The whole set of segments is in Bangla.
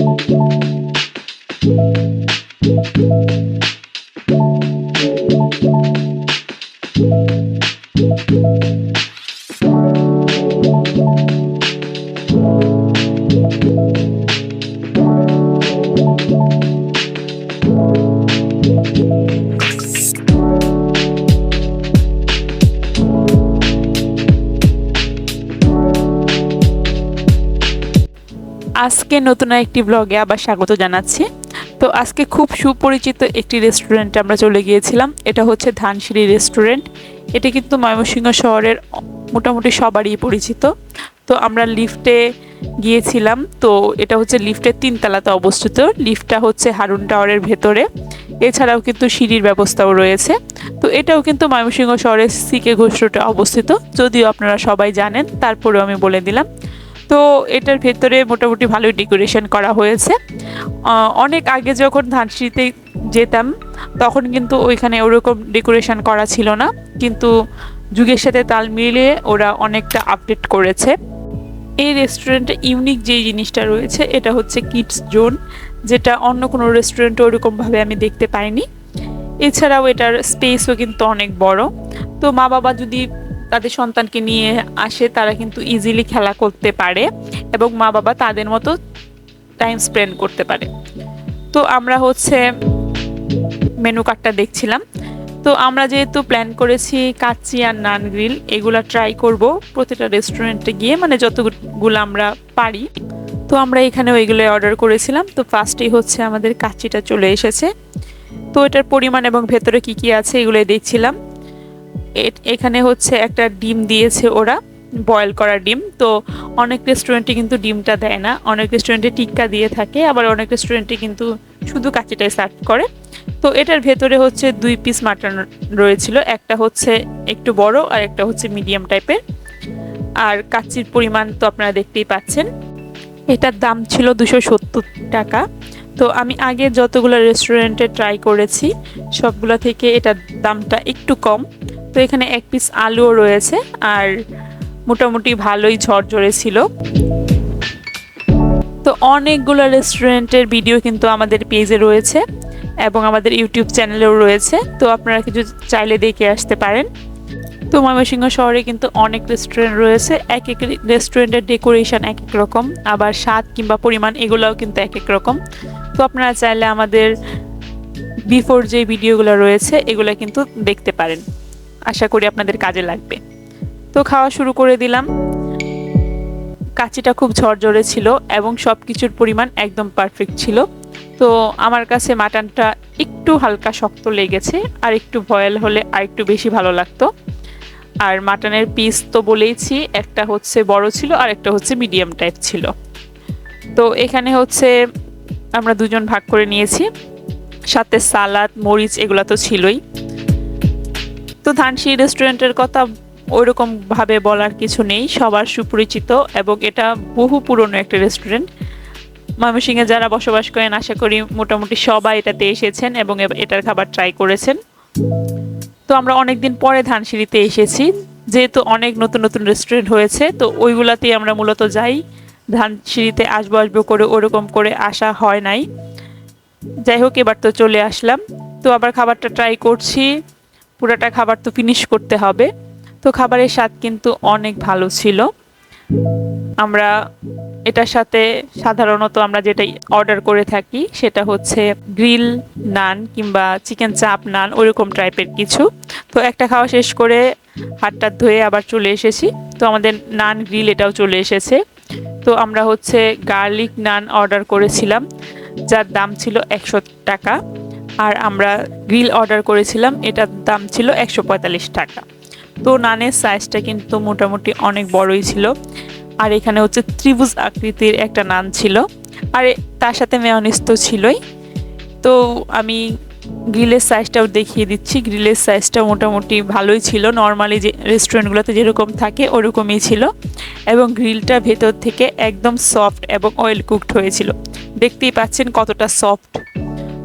আজকে নতুন একটি ব্লগে আবার স্বাগত জানাচ্ছি। তো আজকে খুব সুপরিচিত একটি রেস্টুরেন্টে আমরা চলে গিয়েছিলাম। এটা হচ্ছে ধানসিঁড়ি রেস্টুরেন্ট এটা কিন্তু ময়মনসিংহ শহরের মোটামুটি সবারই পরিচিত। তো আমরা লিফটে গিয়েছিলাম। তো এটা হচ্ছে লিফটের তিনতলাতে অবস্থিত। লিফটটা হচ্ছে হারুন টাওয়ারের ভেতরে। এছাড়াও কিন্তু সিঁড়ির ব্যবস্থাও রয়েছে। তো এটাও কিন্তু ময়মনসিংহ শহরের সিকে ঘোষ রোডে অবস্থিত। যদিও আপনারা সবাই জানেন, তারপরেও আমি বলে দিলাম। তো এটার ভেতরে মোটামুটি ভালোই ডেকোরেশন করা হয়েছে। অনেক আগে যখন ধানসিঁড়িতে যেতাম, তখন কিন্তু ওইখানে ওরকম ডেকোরেশন করা ছিল না। কিন্তু যুগের সাথে তাল মিলিয়ে ওরা অনেকটা আপডেট করেছে। এই রেস্টুরেন্টে ইউনিক যে জিনিসটা রয়েছে, এটা হচ্ছে কিডস জোন যেটা অন্য কোনো রেস্টুরেন্টে ওরকমভাবে আমি দেখতে পাইনি। এছাড়াও এটার স্পেসও কিন্তু অনেক বড়। তো মা বাবা যদি তাদের সন্তানকে নিয়ে আসে, তারা কিন্তু ইজিলি খেলা করতে পারে এবং মা বাবা তাদের মতো টাইম স্পেন্ড করতে পারে। তো আমরা হচ্ছে মেনু কার্ডটা দেখছিলাম। তো আমরা যেহেতু প্ল্যান করেছি কাচ্চি আর নান গ্রিল এগুলা ট্রাই করব। প্রতিটা রেস্টুরেন্টে গিয়ে মানে যতগুলো আমরা পারি। তো আমরা এখানেও এগুলো অর্ডার করেছিলাম। তো ফার্স্টেই হচ্ছে আমাদের কাচ্চিটা চলে এসেছে। তো এটার পরিমাণ এবং ভেতরে কি কি আছে এগুলোই দেখছিলাম। এখানে হচ্ছে একটা ডিম দিয়েছে ওরা বয়েল করা ডিম। তো অনেক রেস্টুরেন্টে কিন্তু ডিমটা দেয় না। অনেক রেস্টুরেন্টে টিক্কা দিয়ে থাকে, আবার অনেক রেস্টুরেন্টে কিন্তু শুধু কাচিটাই সার্ভ করে। তো এটার ভেতরে হচ্ছে দুই পিস মাটন রয়েছিল, একটা হচ্ছে একটু বড় আর একটা হচ্ছে মিডিয়াম টাইপের আর কাচির পরিমাণ তো আপনারা দেখতেই পাচ্ছেন। এটার দাম ছিল দুশো সত্তর টাকা। তো আমি আগে যতগুলো রেস্টুরেন্টে ট্রাই করেছি, সবগুলো থেকে এটার দামটা একটু কম। তো এখানে এক পিস আলুও রয়েছে আর মোটামুটি ভালোই ঝরঝরে ছিল। তো অনেকগুলো রেস্টুরেন্টের ভিডিও কিন্তু আমাদের পেজে রয়েছে এবং আমাদের ইউটিউব চ্যানেলেও রয়েছে। তো আপনারা কিছু চাইলে দেখে আসতে পারেন। তো ময়মনসিংহ শহরে কিন্তু অনেক রেস্টুরেন্ট রয়েছে। এক এক রেস্টুরেন্টের ডেকোরেশন এক এক রকম, আবার স্বাদ কিংবা পরিমাণ এগুলোও কিন্তু এক এক রকম। তো আপনারা চাইলে আমাদের বিফোর যে ভিডিওগুলো রয়েছে, এগুলো কিন্তু দেখতে পারেন। আশা করি আপনাদের কাজে লাগবে। তো খাওয়া শুরু করে দিলাম। কাচিটা খুব ঝরঝরে ছিল এবং সব কিছুর পরিমাণ একদম পারফেক্ট ছিল। তো আমার কাছে মাটনটা একটু হালকা শক্ত লেগেছে, আর একটু ভয়েল হলে আর একটু বেশি ভালো লাগতো। আর মাটনের পিস তো বলেইছি, একটা হচ্ছে বড় ছিল আর একটা হচ্ছে মিডিয়াম টাইপ ছিল। তো এখানে হচ্ছে আমরা দুজন ভাগ করে নিয়েছি। সাথে সালাদ, মরিচ, এগুলো তো ছিলই। তো ধানসি রেস্টুরেন্টের কথা ওইরকম ভাবে বলার কিছু নেই, সবার সুপরিচিত এবং এটা বহু পুরনো একটা রেস্টুরেন্ট ময়মনসিংহে যারা বসবাস করেন, আশা করি মোটামুটি সবাই এটাতে এসেছেন এবং এটার খাবার ট্রাই করেছেন। তো আমরা অনেকদিন পরে ধানসিঁড়িতে এসেছি, যেহেতু অনেক নতুন নতুন রেস্টুরেন্ট হয়েছে, তো ওইগুলাতেই আমরা মূলত যাই। ধানসিঁড়িতে আসব আসব করে ওরকম করে আসা হয় নাই। যাই হোক, এবার তো চলে আসলাম। তো আবার খাবারটা ট্রাই করছি। পুরাটা খাবার তো ফিনিশ করতে হবে। তো খাবারের স্বাদ কিন্তু অনেক ভালো ছিল। আমরা এটার সাথে সাধারণত আমরা যেটা অর্ডার করে থাকি সেটা হচ্ছে গ্রিল নান কিংবা চিকেন চাপ নান ওরকম টাইপের কিছু। তো একটা খাওয়া শেষ করে হাতটা ধুয়ে আবার চলে এসেছি। তো আমাদের নান গ্রিল এটাও চলে এসেছে। তো আমরা হচ্ছে গার্লিক নান অর্ডার করেছিলাম, যার দাম ছিল একশো টাকা। আর আমরা গ্রিল অর্ডার করেছিলাম, এটার দাম ছিল একশো পঁয়তাল্লিশ টাকা। তো নানের সাইজটা কিন্তু মোটামুটি অনেক বড়ই ছিল। আর এখানে হচ্ছে ত্রিভুজ আকৃতির একটা নান ছিল। আর তার সাথে মেয়নিস তো ছিলই। তো আমি গ্রিলের সাইজটাও দেখিয়ে দিচ্ছি। গ্রিলের সাইজটা মোটামুটি ভালোই ছিল। নর্মালি যে রেস্টুরেন্টগুলোতে যেরকম থাকে, ওরকমই ছিল। এবং গ্রিলটা ভেতর থেকে একদম সফট এবং অয়েল কুকড হয়েছিল। দেখতেই পাচ্ছেন কতটা সফট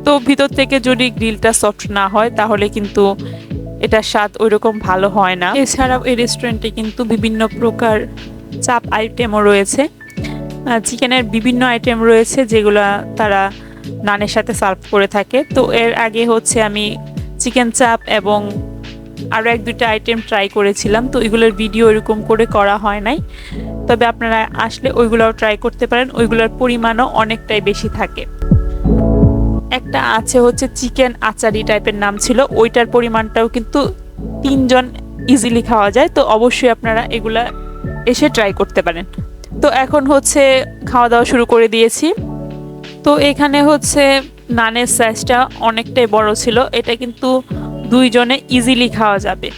তো ভিতর থেকে যদি গ্রিলটা সফট না হয়, তাহলে কিন্তু এটার স্বাদ ওইরকম ভালো হয় না। এছাড়াও এই রেস্টুরেন্টে কিন্তু বিভিন্ন প্রকার চাপ আইটেমও রয়েছে। চিকেনের বিভিন্ন আইটেম রয়েছে যেগুলো তারা নানের সাথে সার্ভ করে থাকে। তো এর আগে হচ্ছে আমি চিকেন চাপ এবং আরও এক দুইটা আইটেম ট্রাই করেছিলাম। তো এগুলোর ভিডিও এরকম করে করা হয় নাই। তবে আপনারা আসলে ওইগুলোও ট্রাই করতে পারেন। ওইগুলোর পরিমাণও অনেকটাই বেশি থাকে। একটা আছে হচ্ছে চিকেন আচারি টাইপের নাম ছিল। ওইটার পরিমাণটাও কিন্তু তিনজন ইজিলি খাওয়া যায়। তো অবশ্যই আপনারা এগুলা এসে ট্রাই করতে পারেন। তো এখন হচ্ছে খাওয়া দাওয়া শুরু করে দিয়েছি। তো এখানে হচ্ছে নানের সাইজটা অনেকটাই বড় ছিল। এটা কিন্তু দুইজনে ইজিলি খাওয়া যাবে।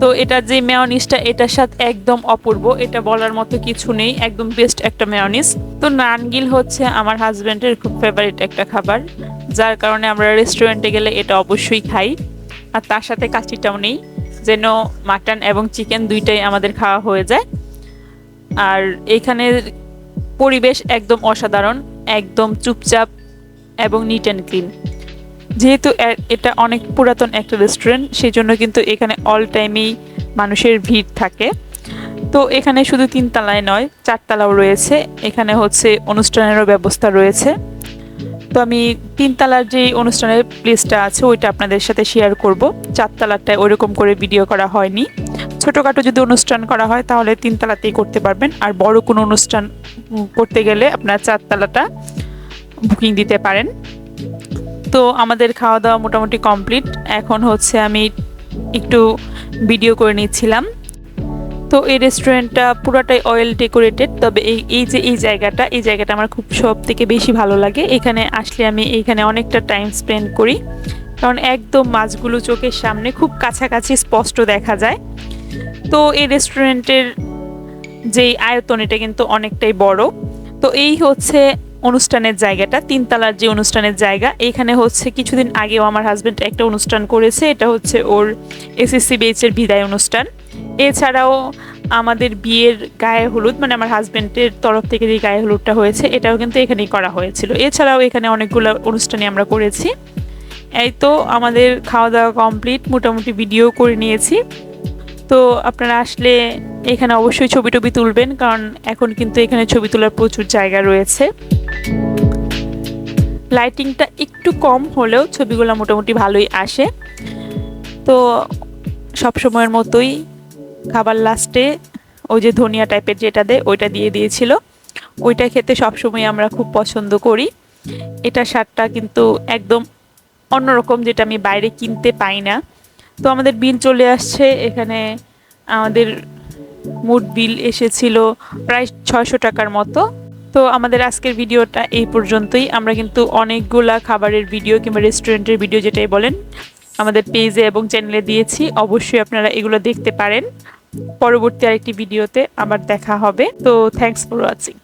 তো এটা যে মেয়নিসটা এটার সাথে একদম অপূর্ব। এটা বলার মতো কিছু নেই, একদম বেস্ট একটা মেয়নিস তো নানগিল হচ্ছে আমার হাজব্যান্ডের খুব ফেভারিট একটা খাবার, যার কারণে আমরা রেস্টুরেন্টে গেলে এটা অবশ্যই খাই। আর তার সাথে কাচিটাও নেই, যেন মাটন এবং চিকেন দুইটাই আমাদের খাওয়া হয়ে যায়। আর এখানের পরিবেশ একদম অসাধারণ, একদম চুপচাপ এবং নিট অ্যান্ড ক্লিন যেহেতু এটা অনেক পুরাতন একটা রেস্টুরেন্ট সেই জন্য কিন্তু এখানে অল টাইমেই মানুষের ভিড় থাকে। তো এখানে শুধু তিনতলায় নয়, চারতলাও রয়েছে। এখানে হচ্ছে অনুষ্ঠানেরও ব্যবস্থা রয়েছে। তো আমি তিনতলার যে অনুষ্ঠানের প্লেসটা আছে, ওইটা আপনাদের সাথে শেয়ার করব। চারতলাটায় ওইরকম করে ভিডিও করা হয়নি। ছোটোখাটো যদি অনুষ্ঠান করা হয়, তাহলে তিনতলাতেই করতে পারবেন। আর বড় কোনো অনুষ্ঠান করতে গেলে আপনার চারতলাটা বুকিং দিতে পারেন। তো আমাদের খাওয়া দাওয়া মোটামুটি কমপ্লিট। এখন হচ্ছে আমি একটু ভিডিও করে নিচ্ছিলাম। তো এই রেস্টুরেন্টটা পুরোটাই অয়েল ডেকোরেটেড তবে এই এই যে, এই জায়গাটা এই জায়গাটা আমার খুব সব থেকে বেশি ভালো লাগে। এখানে আসলে আমি এইখানে অনেকটা টাইম স্পেন্ড করি। কারণ একদম মাছগুলো চোখের সামনে খুব কাছাকাছি স্পষ্ট দেখা যায়। তো এই রেস্টুরেন্টের যেই আয়তন, এটা কিন্তু অনেকটাই বড়। তো এই হচ্ছে অনুষ্ঠানের জায়গাটা, তিনতলার যে অনুষ্ঠানের জায়গা, এখানে হচ্ছে কিছুদিন আগেও আমার হাজব্যান্ড একটা অনুষ্ঠান করেছে, এটা হচ্ছে ওর এসএসসি বেচের বিদায় অনুষ্ঠান। এছাড়াও আমাদের বিয়ের গায়ে হলুদ মানে আমার হাজব্যান্ডের তরফ থেকে যে গায়ে হলুদটা হয়েছে, এটাও কিন্তু এখানেই করা হয়েছিল। এছাড়াও এখানে অনেকগুলো অনুষ্ঠানে আমরা করেছি। এই তো আমাদের খাওয়া দাওয়া কমপ্লিট মোটামুটি ভিডিও করে নিয়েছি। তো আপনারা আসলে এখানে অবশ্যই ছবি টবি তুলবেন, কারণ এখন কিন্তু এখানে ছবি তোলার প্রচুর জায়গা রয়েছে। লাইটিংটা একটু কম হলেও ছবিগুলো মোটামুটি ভালোই আসে। তো সব সময়ের মতোই খাবার লাস্টে ওই যে ধনিয়া টাইপের যেটা দেয়, ওইটা দিয়ে দিয়েছিল। ওইটা খেতে সবসময় আমরা খুব পছন্দ করি। এটা স্বাদটা কিন্তু একদম অন্যরকম যেটা আমি বাইরে কিনতে পাই না। তো আমাদের বিল চলে আসছে, এখানে আমাদের মোট বিল এসেছিল প্রায় ছয়শো টাকার মতো। তো আমাদের আজকের ভিডিওটা এই পর্যন্তই। আমরা কিন্তু অনেকগুলা খাবারের ভিডিও কিংবা রেস্টুরেন্টের ভিডিও যেটাই বলেন, আমাদের পেজে এবং চ্যানেলে দিয়েছি। অবশ্যই আপনারা এগুলো দেখতে পারেন। পরবর্তী আরেকটি ভিডিওতে আবার দেখা হবে। তো থ্যাংকস ফর ওয়াচিং